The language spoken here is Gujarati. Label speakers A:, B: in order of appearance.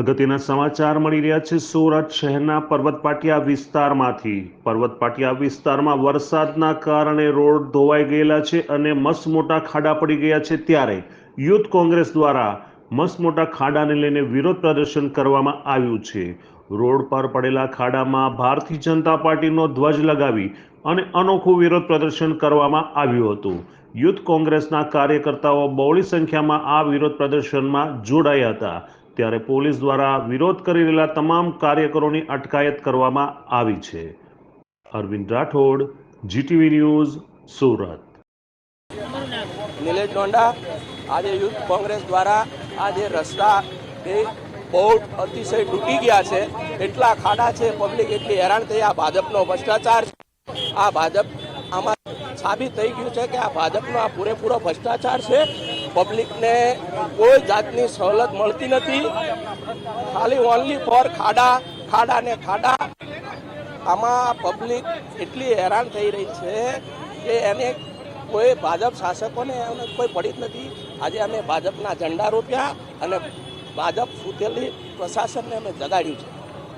A: અગત્યના સમાચાર મળી રહ્યા છે સુરત શહેરના પર્વતપાટિયા વિસ્તારમાંથી. પર્વતપાટિયા વિસ્તારમાં વરસાદના કારણે રોડ ધોવાઈ ગયેલા છે અને મસ્ત મોટા ખાડા પડી ગયા છે ત્યારે યુથ કોંગ્રેસ દ્વારા મસ્ત મોટા ખાડાને લઈને વિરોધ પ્રદર્શન કરવામાં આવ્યું છે. રોડ પર પડેલા ખાડામાં ભારતીય જનતા પાર્ટીનો ધ્વજ લગાવી અને અનોખું વિરોધ પ્રદર્શન કરવામાં આવ્યું હતું. યુથ કોંગ્રેસના કાર્યકર્તાઓ બહોળી સંખ્યામાં આ વિરોધ પ્રદર્શનમાં જોડાયા હતા. ત્યારે પોલીસ દ્વારા વિરોધ કરી રહેલા તમામ કાર્યકરોની અટકાયત કરવામાં આવી છે. Arvind Rathod, GTV news, Surat.
B: Nilesh Donda, આજે યુથ કોંગ્રેસ દ્વારા આ જે રસ્તા એ બહુ અતિશય તૂટી ગયા છે. એટલા ખાડા છે, પબ્લિક એટલી હેરાન થઈ. આ ભાજપનો ભ્રષ્ટાચાર આ ભાજપ આમાં સાબિત થઈ ગયું છે કે આ ભાજપનો આ પૂરેપૂરો ભ્રષ્ટાચાર છે. પબ્લિકને કોઈ જાતની સવલત મળતી નથી. ખાલી ઓનલી ફોર ખાડા ખાડા ને ખાડા. આમાં પબ્લિક એટલી હેરાન થઈ રહી છે કે એને કોઈ ભાજપ શાસકોને એમને કોઈ પડી જ નથી. આજે અમે ભાજપના ઝંડા રોપ્યા અને ભાજપ સુતેલી પ્રશાસનને અમે જગાડ્યું છે.